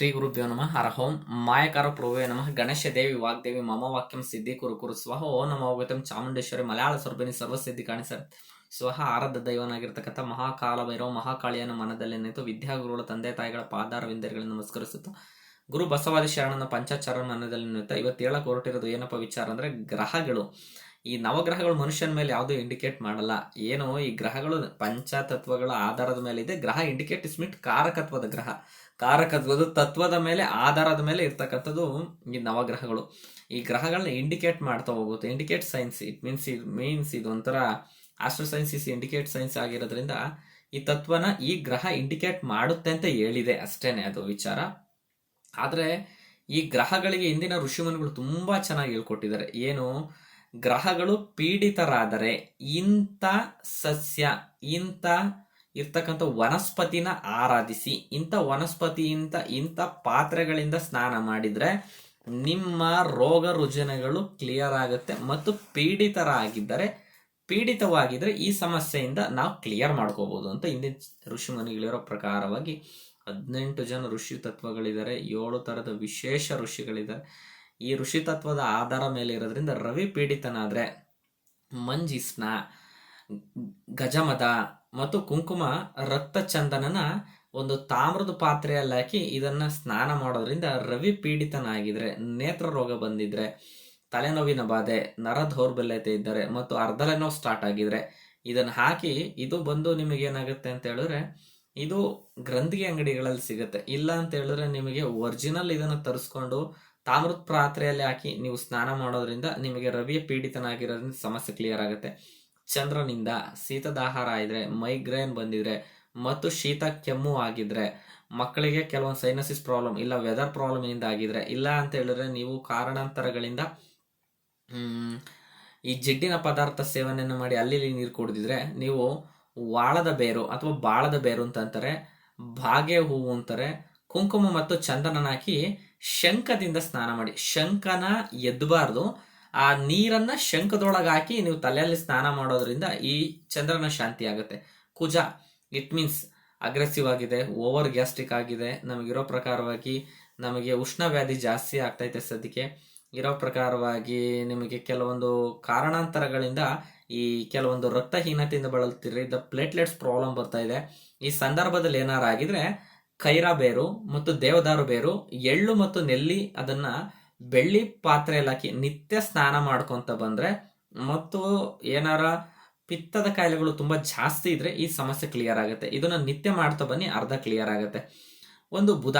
ಶ್ರೀ ಗುರುಭ್ಯೋ ನಮಃ. ಹರ ಓಂ. ಮಾಯಕಾರ ಪ್ರಭುವೇ ನಮಃ. ಗಣೇಶ ದೇವಿ ವಾಗ್ದೇವಿ ಮಮ ವಾಕ್ಯಂ ಸಿದ್ಧಿ ಕುರು ಕುರು. ಸ್ವಹ ಓ ನಮ ಚಾಮುಂಡೇಶ್ವರಿ ಮಲಯಾಳ ಸ್ವರ್ಭಿನಿ ಸರ್ವಸಿದ್ಧಿ ಕಾಣಿಸರ್ ಸ್ವಹ ಆರಾಧ ದೈವನಾಗಿರ್ತಕ್ಕಂಥ ಮಹಾಕಾಲ ಭೈರವ ಮಹಾಕಾಳಿಯನ್ನು ಮನದಲ್ಲಿ ನಿಂತು ವಿದ್ಯಾಗುರುಗಳ ತಂದೆ ತಾಯಿಗಳ ಪಾದಾರವಿಂದರುಗಳನ್ನು ನಮಸ್ಕರಿಸುತ್ತಾ ಗುರು ಬಸವಾದಿ ಶರಣನ ಪಂಚಾಚಾರ ಮನದಲ್ಲಿ ನಿಂತ ಇವತ್ತು ಹೇಳಕ್ ಹೊರಟಿರೋದು ಏನಪ್ಪ ವಿಚಾರ ಅಂದ್ರೆ ಗ್ರಹಗಳು. ಈ ನವಗ್ರಹಗಳು ಮನುಷ್ಯನ ಮೇಲೆ ಯಾವುದು ಇಂಡಿಕೇಟ್ ಮಾಡಲ್ಲ. ಏನು ಈ ಗ್ರಹಗಳು ಪಂಚತತ್ವಗಳ ಆಧಾರದ ಮೇಲೆ ಇದೆ. ಗ್ರಹ ಇಂಡಿಕೇಟ್ ಇಸ್ ಮೀಟ್ ಕಾರಕತ್ವದ ಗ್ರಹ. ಕಾರಕತ್ವದ ತತ್ವದ ಮೇಲೆ ಆಧಾರದ ಮೇಲೆ ಇರ್ತಕ್ಕಂಥದ್ದು ಈ ನವಗ್ರಹಗಳು. ಈ ಗ್ರಹಗಳನ್ನ ಇಂಡಿಕೇಟ್ ಮಾಡ್ತಾ ಹೋಗುತ್ತೆ. Indicate science it means it means ಇದು ಒಂಥರ astro science is indicate science ಆಗಿರೋದ್ರಿಂದ ಈ ತತ್ವನ ಈ ಗ್ರಹ ಇಂಡಿಕೇಟ್ ಮಾಡುತ್ತೆ ಅಂತ ಹೇಳಿದೆ ಅಷ್ಟೇನೆ ಅದು ವಿಚಾರ. ಆದರೆ ಈ ಗ್ರಹಗಳಿಗೆ ಇಂದಿನ ಋಷಿಮುನಿಗಳು ತುಂಬಾ ಚೆನ್ನಾಗಿ ಹೇಳ್ಕೊಟ್ಟಿದ್ದಾರೆ. ಏನು? ಗ್ರಹಗಳು ಪೀಡಿತರಾದರೆ ಇಂಥ ಸಸ್ಯ, ಇಂಥ ಇರ್ತಕ್ಕಂಥ ವನಸ್ಪತಿನ ಆರಾಧಿಸಿ, ಇಂಥ ವನಸ್ಪತಿಯಿಂದ, ಇಂಥ ಪಾತ್ರೆಗಳಿಂದ ಸ್ನಾನ ಮಾಡಿದರೆ ನಿಮ್ಮ ರೋಗ ರುಜಿನಗಳು ಕ್ಲಿಯರ್ ಆಗುತ್ತೆ ಮತ್ತು ಪೀಡಿತರಾಗಿದ್ದರೆ, ಪೀಡಿತವಾಗಿದ್ದರೆ ಈ ಸಮಸ್ಯೆಯಿಂದ ನಾವು ಕ್ಲಿಯರ್ ಮಾಡ್ಕೋಬಹುದು ಅಂತ ಹಿಂದಿನ ಋಷಿ ಮುನಿಗಳಿರೋ ಪ್ರಕಾರವಾಗಿ ಹದಿನೆಂಟು ಜನ ಋಷಿ ತತ್ವಗಳಿದ್ದಾರೆ, ಏಳು ಥರದ ವಿಶೇಷ ಋಷಿಗಳಿದ್ದಾರೆ. ಈ ಋಷಿ ತತ್ವದ ಆಧಾರ ಮೇಲೆ ಇರೋದ್ರಿಂದ ರವಿ ಪೀಡಿತನಾದರೆ ಮಂಜಿಸ್ನ ಗಜಮದ ಮತ್ತು ಕುಂಕುಮ ರಕ್ತ ಚಂದನನ ಒಂದು ತಾಮ್ರದ ಪಾತ್ರೆಯಲ್ಲಿ ಹಾಕಿ ಇದನ್ನ ಸ್ನಾನ ಮಾಡೋದ್ರಿಂದ ರವಿ ಪೀಡಿತನಾಗಿದ್ರೆ, ನೇತ್ರ ರೋಗ ಬಂದಿದ್ರೆ, ತಲೆನೋವಿನ ಬಾಧೆ, ನರ ದೌರ್ಬಲ್ಯತೆ ಇದ್ದರೆ ಮತ್ತು ಅರ್ಧಲೆನೋವು ಸ್ಟಾರ್ಟ್ ಆಗಿದ್ರೆ ಇದನ್ನ ಹಾಕಿ ಇದು ಬಂದು ನಿಮಗೆ ಏನಾಗುತ್ತೆ ಅಂತ ಹೇಳಿದ್ರೆ ಇದು ಗ್ರಂಥಿಗೆ ಅಂಗಡಿಗಳಲ್ಲಿ ಸಿಗುತ್ತೆ. ಇಲ್ಲ ಅಂತ ಹೇಳಿದ್ರೆ ನಿಮಗೆ ಒರಿಜಿನಲ್ ಇದನ್ನ ತರಿಸ್ಕೊಂಡು ತಾಮ್ರದ ಪಾತ್ರೆಯಲ್ಲಿ ಹಾಕಿ ನೀವು ಸ್ನಾನ ಮಾಡೋದ್ರಿಂದ ನಿಮಗೆ ರವಿಯ ಪೀಡಿತನಾಗಿರೋದ್ರಿಂದ ಸಮಸ್ಯೆ ಕ್ಲಿಯರ್ ಆಗುತ್ತೆ. ಚಂದ್ರನಿಂದ ಶೀತದಾಹಾರ ಇದ್ರೆ ಮೈಗ್ರೇನ್ ಬಂದಿದ್ರೆ ಮತ್ತು ಶೀತ ಕೆಮ್ಮು ಆಗಿದ್ರೆ ಮಕ್ಕಳಿಗೆ ಕೆಲವೊಂದು ಸೈನಸಿಸ್ ಪ್ರಾಬ್ಲಮ್ ಇಲ್ಲ ವೆದರ್ ಪ್ರಾಬ್ಲಮ್ ಇಂದ ಆಗಿದ್ರೆ ಇಲ್ಲ ಅಂತ ಹೇಳಿದ್ರೆ ನೀವು ಕಾರಣಾಂತರಗಳಿಂದ ಈ ಜಿಡ್ಡಿನ ಪದಾರ್ಥ ಸೇವನೆಯನ್ನು ಮಾಡಿ ಅಲ್ಲಿ ನೀರು ಕುಡಿದಿದ್ರೆ ನೀವು ವಾಳದ ಬೇರು ಅಥವಾ ಬಾಳದ ಬೇರು ಅಂತ ಅಂತಾರೆ ಬಾಗೆ ಹೂವು ಅಂತಾರೆ, ಕುಂಕುಮ ಮತ್ತು ಚಂದನನ ಹಾಕಿ ಶಂಖದಿಂದ ಸ್ನಾನ ಮಾಡಿ. ಶಂಖನ ಎದ್ದಬಾರ್ದು ಆ ನೀರನ್ನ ಶಂಖದೊಳಗೆ ಹಾಕಿ ನೀವು ತಲೆಯಲ್ಲಿ ಸ್ನಾನ ಮಾಡೋದ್ರಿಂದ ಈ ಚಂದ್ರನ ಶಾಂತಿ ಆಗುತ್ತೆ. ಕುಜ ಇಟ್ ಮೀನ್ಸ್ ಅಗ್ರೆಸಿವ್ ಆಗಿದೆ ಓವರ್ ಗ್ಯಾಸ್ಟ್ರಿಕ್ ಆಗಿದೆ. ನಮಗಿರೋ ಪ್ರಕಾರವಾಗಿ ನಮಗೆ ಉಷ್ಣ ವ್ಯಾಧಿ ಜಾಸ್ತಿ ಆಗ್ತೈತೆ ಸದ್ಯಕ್ಕೆ. ಇರೋ ಪ್ರಕಾರವಾಗಿ ನಿಮಗೆ ಕೆಲವೊಂದು ಕಾರಣಾಂತರಗಳಿಂದ ಈ ಕೆಲವೊಂದು ರಕ್ತಹೀನತೆಯಿಂದ ಬಳಲ್ತಿರಿ ದ ಪ್ಲೇಟ್ಲೆಟ್ಸ್ ಪ್ರಾಬ್ಲಮ್ ಬರ್ತಾ ಇದೆ. ಈ ಸಂದರ್ಭದಲ್ಲಿ ಏನಾರು ಆಗಿದ್ರೆ ಕೈರಾ ಬೇರು ಮತ್ತು ದೇವದಾರು ಬೇರು, ಎಳ್ಳು ಮತ್ತು ನೆಲ್ಲಿ ಅದನ್ನ ಬೆಳ್ಳಿ ಪಾತ್ರೆಯಲ್ಲಿ ನಿತ್ಯ ಸ್ನಾನ ಮಾಡ್ಕೊಂತ ಬಂದ್ರೆ ಮತ್ತು ಏನಾರ ಪಿತ್ತದ ಕಾಯಿಲೆಗಳು ತುಂಬಾ ಜಾಸ್ತಿ ಇದ್ರೆ ಈ ಸಮಸ್ಯೆ ಕ್ಲಿಯರ್ ಆಗುತ್ತೆ. ಇದನ್ನ ನಿತ್ಯ ಮಾಡ್ತಾ ಬನ್ನಿ, ಅರ್ಧ ಕ್ಲಿಯರ್ ಆಗುತ್ತೆ. ಒಂದು ಬುಧ.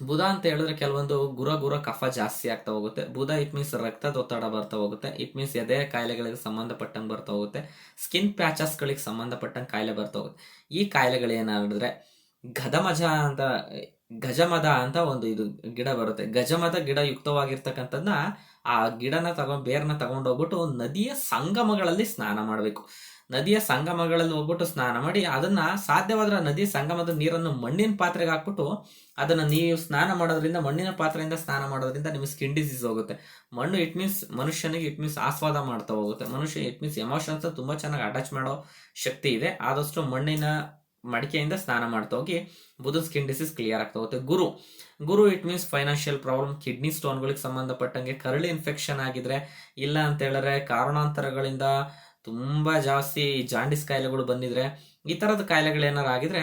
ಬುಧ ಅಂತ ಹೇಳಿದ್ರೆ ಕೆಲವೊಂದು ಗುರ ಗುರ ಕಫ ಜಾಸ್ತಿ ಆಗ್ತಾ ಹೋಗುತ್ತೆ. ಬುಧ ಇಟ್ ಮೀನ್ಸ್ ರಕ್ತದೊತ್ತಡ ಬರ್ತಾ ಹೋಗುತ್ತೆ. ಇಟ್ ಮೀನ್ಸ್ ಎದೆ ಕಾಯಿಲೆಗಳಿಗೆ ಸಂಬಂಧಪಟ್ಟಂಗೆ ಬರ್ತಾ ಹೋಗುತ್ತೆ. ಸ್ಕಿನ್ ಪ್ಯಾಚಸ್ಗಳಿಗೆ ಸಂಬಂಧಪಟ್ಟಂಗೆ ಕಾಯಿಲೆ ಬರ್ತಾ ಹೋಗುತ್ತೆ. ಈ ಕಾಯಿಲೆಗಳು ಏನಾದ್ರೆ ಗದಮಜ ಅಂತ ಗಜಮದ ಅಂತ ಒಂದು ಇದು ಗಿಡ ಬರುತ್ತೆ. ಗಜಮದ ಗಿಡ ಯುಕ್ತವಾಗಿರ್ತಕ್ಕಂಥದ್ದನ್ನ ಆ ಗಿಡನ ತಗೊಂಡ್, ಬೇರ್ನ ತಗೊಂಡೋಗ್ಬಿಟ್ಟು ನದಿಯ ಸಂಗಮಗಳಲ್ಲಿ ಸ್ನಾನ ಮಾಡಬೇಕು. ನದಿಯ ಸಂಗಮಗಳಲ್ಲಿ ಹೋಗ್ಬಿಟ್ಟು ಸ್ನಾನ ಮಾಡಿ ಅದನ್ನ ಸಾಧ್ಯವಾದ್ರೆ ನದಿ ಸಂಗಮದ ನೀರನ್ನು ಮಣ್ಣಿನ ಪಾತ್ರೆಗೆ ಹಾಕ್ಬಿಟ್ಟು ಅದನ್ನ ನೀವು ಸ್ನಾನ ಮಾಡೋದ್ರಿಂದ, ಮಣ್ಣಿನ ಪಾತ್ರೆಯಿಂದ ಸ್ನಾನ ಮಾಡೋದ್ರಿಂದ ನಿಮಗೆ ಸ್ಕಿನ್ ಡಿಸೀಸ್ ಹೋಗುತ್ತೆ. ಮಣ್ಣು ಇಟ್ ಮೀನ್ಸ್ ಮನುಷ್ಯನಿಗೆ ಇಟ್ ಮೀನ್ಸ್ ಆಸ್ವಾದ ಮಾಡ್ತಾ ಹೋಗುತ್ತೆ. ಮನುಷ್ಯ ಇಟ್ ಮೀನ್ಸ್ ಎಮೋಷನ್ಸ್ ತುಂಬಾ ಚೆನ್ನಾಗಿ ಅಟ್ಯಾಚ್ ಮಾಡೋ ಶಕ್ತಿ ಇದೆ. ಆದಷ್ಟು ಮಣ್ಣಿನ ಮಡಿಕೆಯಿಂದ ಸ್ನಾನ ಮಾಡ್ತಾ ಹೋಗಿ ಬುಧನ್ ಸ್ಕಿನ್ ಡಿಸೀಸ್ ಕ್ಲಿಯರ್ ಆಗ್ತಾ ಹೋಗುತ್ತೆ. ಗುರು. ಗುರು it means financial problem kidney ಸ್ಟೋನ್ಗಳಿಗೆ ಸಂಬಂಧಪಟ್ಟಂಗೆ ಕರಳಿ ಇನ್ಫೆಕ್ಷನ್ ಆಗಿದ್ರೆ ಇಲ್ಲ ಅಂತ ಹೇಳಿದ್ರೆ ಕಾರಣಾಂತರಗಳಿಂದ ತುಂಬಾ ಜಾಸ್ತಿ ಜಾಂಡಿಸ್ ಕಾಯಿಲೆಗಳು ಬಂದಿದ್ರೆ, ಈ ತರದ ಕಾಯಿಲೆಗಳು ಏನಾರು ಆಗಿದ್ರೆ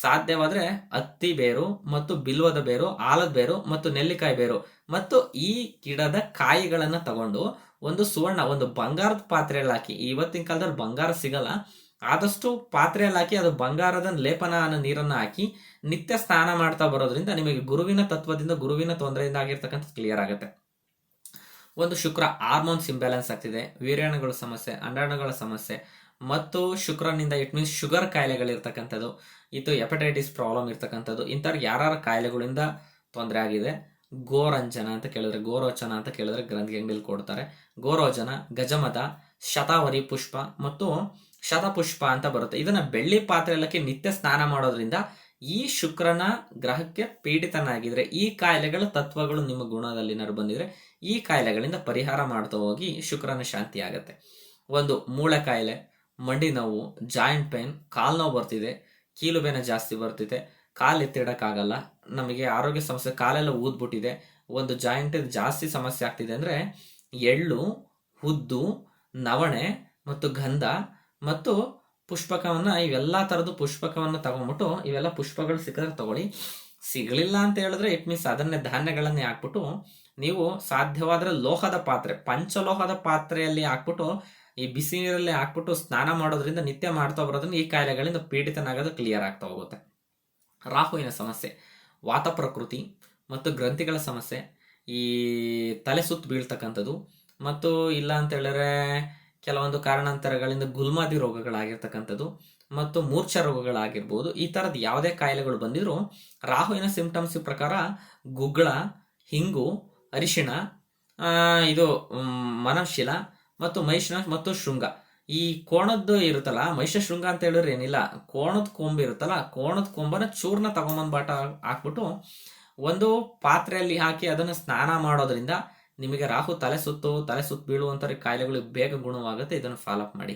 ಸಾಧ್ಯವಾದ್ರೆ ಹತ್ತಿ ಬೇರು ಮತ್ತು ಬಿಲ್ವದ ಬೇರು, ಆಲದ ಬೇರು ಮತ್ತು ನೆಲ್ಲಿಕಾಯಿ ಬೇರು ಮತ್ತು ಈ ಗಿಡದ ಕಾಯಿಗಳನ್ನ ತಗೊಂಡು ಒಂದು ಸುವರ್ಣ, ಒಂದು ಬಂಗಾರದ ಪಾತ್ರೆಯಲ್ಲಿ ಹಾಕಿ ಇವತ್ತಿನ ಕಾಲದಲ್ಲಿ ಬಂಗಾರ ಸಿಗಲ್ಲ. ಆದಷ್ಟು ಪಾತ್ರೆಯಲ್ಲಿ ಹಾಕಿ, ಅದು ಬಂಗಾರದ ಲೇಪನ ಅನ್ನೋ ನೀರನ್ನು ಹಾಕಿ ನಿತ್ಯ ಸ್ನಾನ ಮಾಡ್ತಾ ಬರೋದ್ರಿಂದ ನಿಮಗೆ ಗುರುವಿನ ತತ್ವದಿಂದ, ಗುರುವಿನ ತೊಂದರೆಯಿಂದ ಆಗಿರ್ತಕ್ಕಂಥ ಕ್ಲಿಯರ್ ಆಗುತ್ತೆ. ಒಂದು ಶುಕ್ರ ಹಾರ್ಮೋನ್ಸ್ ಇಂಬ್ಯಾಲೆನ್ಸ್ ಆಗ್ತಿದೆ. ವೀರ್ಯಾಣುಗಳ ಸಮಸ್ಯೆ, ಅಂಡಾಣುಗಳ ಸಮಸ್ಯೆ, ಮತ್ತು ಶುಕ್ರನಿಂದ ಇಟ್ ಮೀನ್ಸ್ ಶುಗರ್ ಕಾಯಿಲೆಗಳಿರ್ತಕ್ಕಂಥದ್ದು ಇದು ಹೆಪಟೈಟಿಸ್ ಪ್ರಾಬ್ಲಮ್ ಇರ್ತಕ್ಕಂಥದ್ದು ಇಂಥವ್ರಿಗೆ ಯಾರ್ಯಾರ ಕಾಯಿಲೆಗಳಿಂದ ತೊಂದರೆ ಆಗಿದೆ? ಗೋರಂಜನ ಅಂತ ಕೇಳಿದ್ರೆ, ಗೋರೋಚನ ಅಂತ ಕೇಳಿದ್ರೆ ಗ್ರಂಥಿ ಅಂಗಡಿಯಲ್ಲಿ ಕೊಡ್ತಾರೆ. ಗೋರೋಜನ, ಗಜಮದ, ಶತಾವರಿ ಪುಷ್ಪ, ಮತ್ತು ಶತಪುಷ್ಪ ಅಂತ ಬರುತ್ತೆ. ಇದನ್ನ ಬೆಳ್ಳಿ ಪಾತ್ರೆಲಕ್ಕೆ ನಿತ್ಯ ಸ್ನಾನ ಮಾಡೋದ್ರಿಂದ ಈ ಶುಕ್ರನ ಗ್ರಹಕ್ಕೆ ಪೀಡಿತನಾಗಿದ್ರೆ, ಈ ಕಾಯಿಲೆಗಳ ತತ್ವಗಳು ನಿಮ್ಮ ಗುಣದಲ್ಲಿ ಬಂದಿದ್ರೆ, ಈ ಕಾಯಿಲೆಗಳಿಂದ ಪರಿಹಾರ ಮಾಡ್ತಾ ಹೋಗಿ ಶುಕ್ರನ ಶಾಂತಿ ಆಗುತ್ತೆ. ಒಂದು ಮೂಳೆ ಕಾಯಿಲೆ, ಮಂಡಿ ನೋವು, ಜಾಯಿಂಟ್ ಪೈನ್, ಕಾಲ್ ನೋವು ಬರ್ತಿದೆ, ಕೀಲು ಬೇನೆ ಜಾಸ್ತಿ ಬರ್ತಿದೆ, ಕಾಲು ಎತ್ತಿಡಕ್ಕಾಗಲ್ಲ, ನಮಗೆ ಆರೋಗ್ಯ ಸಮಸ್ಯೆ, ಕಾಲೆಲ್ಲ ಊದ್ಬಿಟ್ಟಿದೆ, ಒಂದು ಜಾಯಿಂಟ್ ಜಾಸ್ತಿ ಸಮಸ್ಯೆ ಆಗ್ತಿದೆ ಅಂದ್ರೆ ಎಳ್ಳು ಉದ್ದು ನವಣೆ ಮತ್ತು ಗಂಧ ಮತ್ತು ಪುಷ್ಪಕವನ್ನ, ಇವೆಲ್ಲ ತರದ್ದು ಪುಷ್ಪಕವನ್ನ ತಗೊಂಡ್ಬಿಟ್ಟು ಇವೆಲ್ಲ ಪುಷ್ಪಗಳು ಸಿಕ್ಕಿದ್ರೆ ತಗೊಳ್ಳಿ. ಸಿಗಲಿಲ್ಲ ಅಂತ ಹೇಳಿದ್ರೆ ಇಟ್ ಮೀನ್ಸ್ ಅದನ್ನೇ ಧಾನ್ಯಗಳನ್ನೇ ಹಾಕ್ಬಿಟ್ಟು ನೀವು ಸಾಧ್ಯವಾದ್ರೆ ಲೋಹದ ಪಾತ್ರೆ, ಪಂಚಲೋಹದ ಪಾತ್ರೆಯಲ್ಲಿ ಹಾಕ್ಬಿಟ್ಟು, ಈ ಬಿಸಿ ನೀರಲ್ಲಿ ಹಾಕ್ಬಿಟ್ಟು ಸ್ನಾನ ಮಾಡೋದ್ರಿಂದ ನಿತ್ಯ ಮಾಡ್ತಾ ಬರೋದ್ರಿಂದ ಈ ಕಾಯಿಲೆಗಳಿಂದ ಪೀಡಿತನಾಗೋದು ಕ್ಲಿಯರ್ ಆಗ್ತಾ ಹೋಗುತ್ತೆ. ರಾಹುವಿನ ಸಮಸ್ಯೆ, ವಾತ ಪ್ರಕೃತಿ ಮತ್ತು ಗ್ರಂಥಿಗಳ ಸಮಸ್ಯೆ, ಈ ತಲೆ ಸುತ್ತ ಬೀಳ್ತಕ್ಕಂಥದ್ದು ಮತ್ತು ಇಲ್ಲ ಅಂತ ಹೇಳಿದ್ರೆ ಕೆಲವೊಂದು ಕಾರಣಾಂತರಗಳಿಂದ ಗುಲ್ಮಾದಿ ರೋಗಗಳಾಗಿರ್ತಕ್ಕಂಥದ್ದು ಮತ್ತು ಮೂರ್ಛ ರೋಗಗಳಾಗಿರ್ಬೋದು, ಈ ಥರದ ಯಾವುದೇ ಕಾಯಿಲೆಗಳು ಬಂದಿದ್ರು ರಾಹುವಿನ ಸಿಂಪ್ಟಮ್ಸ್ ಪ್ರಕಾರ ಗುಗ್ಗಳ ಹಿಂಗು, ಅರಿಶಿಣ ಇದು ಮನಶಿಲ ಮತ್ತು ಮೈಷಣ ಮತ್ತು ಶೃಂಗ. ಈ ಕೋಣದ್ದು ಇರುತ್ತಲ್ಲ ಮಹಿಷ ಶೃಂಗ ಅಂತ ಹೇಳಿದ್ರೆ ಏನಿಲ್ಲ, ಕೋಣದ ಕೊಂಬು ಇರುತ್ತಲ್ಲ, ಕೋಣದ ಕೊಂಬನ ಚೂರ್ಣ ತಗೊಂಬಂದ್ ಬಾಟ ಹಾಕ್ಬಿಟ್ಟು ಒಂದು ಪಾತ್ರೆಯಲ್ಲಿ ಹಾಕಿ ಅದನ್ನು ಸ್ನಾನ ಮಾಡೋದ್ರಿಂದ ನಿಮಗೆ ರಾಹು ತಲೆ ಸುತ್ತು ತಲೆ ಸುತ್ತು ಬೀಳುವಂತ ಕಾಯಿಲೆಗಳು ಬೇಗ ಗುಣವಾಗುತ್ತೆ. ಇದನ್ನು ಫಾಲೋಅಪ್ ಮಾಡಿ.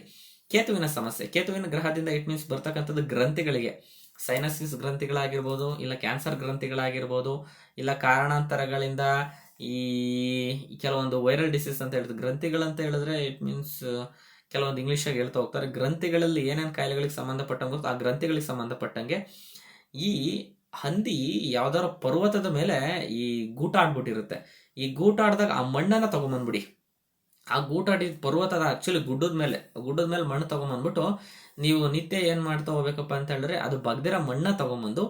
ಕೇತುವಿನ ಸಮಸ್ಯೆ. ಕೇತುವಿನ ಗ್ರಹದಿಂದ ಇಟ್ ಮೀನ್ಸ್ ಬರ್ತಕ್ಕಂಥದ್ದು ಗ್ರಂಥಿಗಳಿಗೆ. ಸೈನಸಿಸ್ ಗ್ರಂಥಿಗಳಾಗಿರ್ಬೋದು, ಇಲ್ಲ ಕ್ಯಾನ್ಸರ್ ಗ್ರಂಥಿಗಳಾಗಿರ್ಬೋದು, ಇಲ್ಲ ಕಾರಣಾಂತರಗಳಿಂದ ಈ ಕೆಲವೊಂದು ವೈರಲ್ ಡಿಸೀಸ್ ಅಂತ ಹೇಳಿದ್ರು, ಗ್ರಂಥಿಗಳಂತ ಹೇಳಿದ್ರೆ ಇಟ್ ಮೀನ್ಸ್ ಕೆಲವೊಂದು ಇಂಗ್ಲೀಷಾಗಿ ಹೇಳ್ತಾ ಹೋಗ್ತಾರೆ. ಗ್ರಂಥಿಗಳಲ್ಲಿ ಏನೇನು ಕಾಯಿಲೆಗಳಿಗೆ ಸಂಬಂಧಪಟ್ಟಂಗೆ, ಆ ಗ್ರಂಥಿಗಳಿಗೆ ಸಂಬಂಧಪಟ್ಟಂಗೆ ಈ ಹಂದಿ ಯಾವ್ದಾರ ಪರ್ವತದ ಮೇಲೆ ಈ ಗೂಟಾಡ್ಬಿಟ್ಟಿರುತ್ತೆ ಈ ಗೂಟಾಡ್ದಾಗ ಆ ಮಣ್ಣನ್ನ ತಗೊಂಬಂದ್ಬಿಡಿ. ಆ ಗೂಟಾಡಿ ಪರ್ವತದ ಆಕ್ಚುಲಿ ಗುಡ್ಡದ ಮೇಲೆ ಗುಡ್ಡದ ಮೇಲೆ ಮಣ್ಣು ತಗೊಂಬಂದ್ಬಿಟ್ಟು ನೀವು ನಿತ್ಯ ಏನ್ ಮಾಡ್ತಾ ಹೋಗ್ಬೇಕಪ್ಪ ಅಂತ ಹೇಳಿದ್ರೆ ಅದು ಬಗ್ದಿರೋ ಮಣ್ಣ ತಗೊಂಬಂದು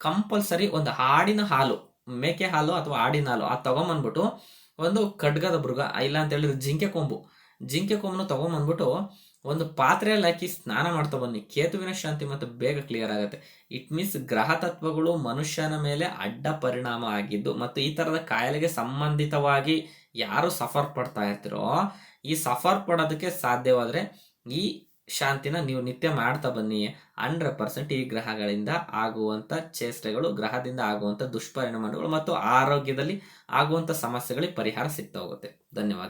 ಕಂಪಲ್ಸರಿ ಒಂದು ಹಾಡಿನ ಹಾಲು, ಮೇಕೆ ಹಾಲು ಅಥವಾ ಆಡಿನ ಹಾಲು, ಆ ತಗೊಂಬಂದ್ಬಿಟ್ಟು ಒಂದು ಖಡ್ಗದ ಮೃಗ ಇಲ್ಲ ಅಂತ ಹೇಳಿದ್ರೆ ಜಿಂಕೆ ಕೊಂಬು ಜಿಂಕೆ ಕೊಂಬನ್ನು ತಗೊಂಬಂದ್ಬಿಟ್ಟು ಒಂದು ಪಾತ್ರೆಯಲ್ಲಿ ಹಾಕಿ ಸ್ನಾನ ಮಾಡ್ತಾ ಬನ್ನಿ. ಕೇತುವಿನ ಶಾಂತಿ ಮತ್ತು ಬೇಗ ಕ್ಲಿಯರ್ ಆಗುತ್ತೆ. ಇಟ್ ಮೀನ್ಸ್ ಗ್ರಹ ತತ್ವಗಳು ಮನುಷ್ಯನ ಮೇಲೆ ಅಡ್ಡ ಪರಿಣಾಮ ಆಗಿದ್ದು ಮತ್ತು ಈ ತರದ ಕಾಯಿಲೆಗೆ ಸಂಬಂಧಿತವಾಗಿ ಯಾರು ಸಫರ್ ಪಡ್ತಾ ಇರ್ತೀರೋ, ಈ ಸಫರ್ ಪಡೋದಕ್ಕೆ ಸಾಧ್ಯವಾದ್ರೆ ಈ ಶಾಂತಿನ ನೀವು ನಿತ್ಯ ಮಾಡ್ತಾ ಬನ್ನಿ. ಹಂಡ್ರೆಡ್ ಪರ್ಸೆಂಟ್ ಈ ಗ್ರಹಗಳಿಂದ ಆಗುವಂತ ಚೇಷ್ಟೆಗಳು, ಗ್ರಹದಿಂದ ಆಗುವಂತ ದುಷ್ಪರಿಣಾಮಗಳು ಮತ್ತು ಆರೋಗ್ಯದಲ್ಲಿ ಆಗುವಂತ ಸಮಸ್ಯೆಗಳಿಗೆ ಪರಿಹಾರ ಸಿಗ್ತಾ ಹೋಗುತ್ತೆ. ಧನ್ಯವಾದ.